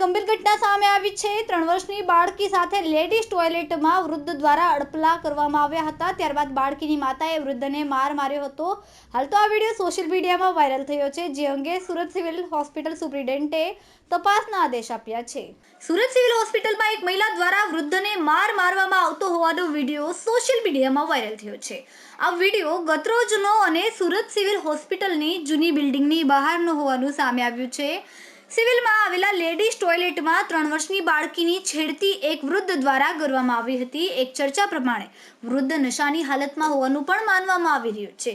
ગંભીર ઘટના સામે આવી છે. ત્રણ વર્ષની બાળકી સાથે લેડીઝ ટોયલેટમાં વૃદ્ધ દ્વારા અડપલા કરવામાં આવ્યા હતા. ત્યારબાદ બાળકીની માતાએ વૃદ્ધને માર માર્યો હતો. હાલ તો આ વીડિયો સોશિયલ મીડિયામાં વાયરલ થયો છે, જે અંગે સુરત સિવિલ હોસ્પિટલ સુપ્રિન્ટેન્ડન્ટે તપાસના આદેશ આપ્યા છે. સુરત સિવિલ હોસ્પિટલમાં એક મહિલા દ્વારા વૃદ્ધને માર મારવામાં આવતો હોવાનો વીડિયો સોશિયલ મીડિયામાં વાયરલ થયો છે. આ વીડિયો ગતરોજનો અને સુરત સિવિલ હોસ્પિટલની જૂની બિલ્ડિંગની બહારનો હોવાનું સામે આવ્યું છે. સિવિલમાં આવેલા લેડીઝ ટોયલેટમાં ત્રણ વર્ષની બાળકીની છેડતી એક વૃદ્ધ દ્વારા કરવામાં આવી હતી. એક ચર્ચા પ્રમાણે, વૃદ્ધ નશાની હાલતમાં હોવાનું પણ માનવામાં આવી રહ્યું છે.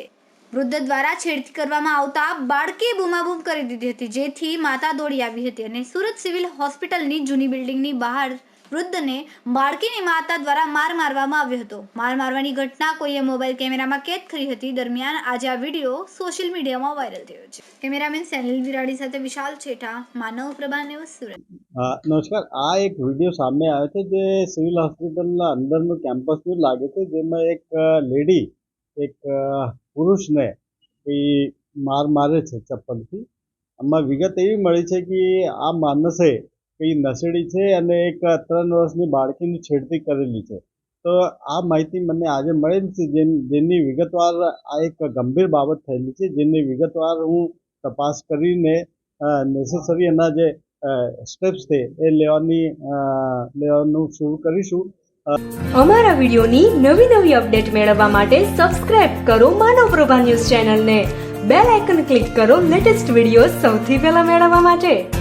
વૃદ્ધ દ્વારા છેડતી કરવામાં આવતા બાળકીએ બૂમાબૂમ કરી દીધી હતી, જેથી માતા દોડી આવી હતી અને સુરત સિવિલ હોસ્પિટલની જૂની બિલ્ડિંગની બહાર વૃદ્ધને બાળકીની માતા દ્વારા માર મારવામાં આવ્યો હતો. માર મારવાની ઘટના કોઈએ મોબાઈલ કેમેરામાં કેદ કરી હતી. દરમિયાન આજે આ વીડિયો સોશિયલ મીડિયામાં વાયરલ થયો છે. કેમેરામેન સેનિલ વિરાડી સાથે વિશાલ છેઠા, માનવ પ્રભા ન્યૂઝ સુરત. નમસ્કાર. આ એક વીડિયો સામે આવ્યો છે જે સિવિલ હોસ્પિટલના અંદરનું કેમ્પસનું લાગે છે, જેમાં એક લેડી, એક પુરુષને કોઈ માર મારે છે ચપ્પલથી. આમાં વિગત એવી મળી છે કે આ માણસે કોઈ નશેડી છે અને એક ત્રણ વર્ષની બાળકીની છેડતી કરેલી છે. તો આ માહિતી મને આજે મળેલી છે જેની વિગતવાર આ એક ગંભીર બાબત થયેલી છે. જેની વિગતવાર હું તપાસ કરીને નેસેસરી એના જે સ્ટેપ્સ છે એ લેવાની લેવાનું શરૂ કરીશું. અમારા વિડીયોની નવી નવી અપડેટ મેળવવા માટે સબસ્ક્રાઇબ કરો માનવ પ્રભા ન્યૂઝ ચેનલને. બેલ આઇકન ક્લિક કરો લેટેસ્ટ વીડિયો સૌથી પહેલા મેળવવા માટે.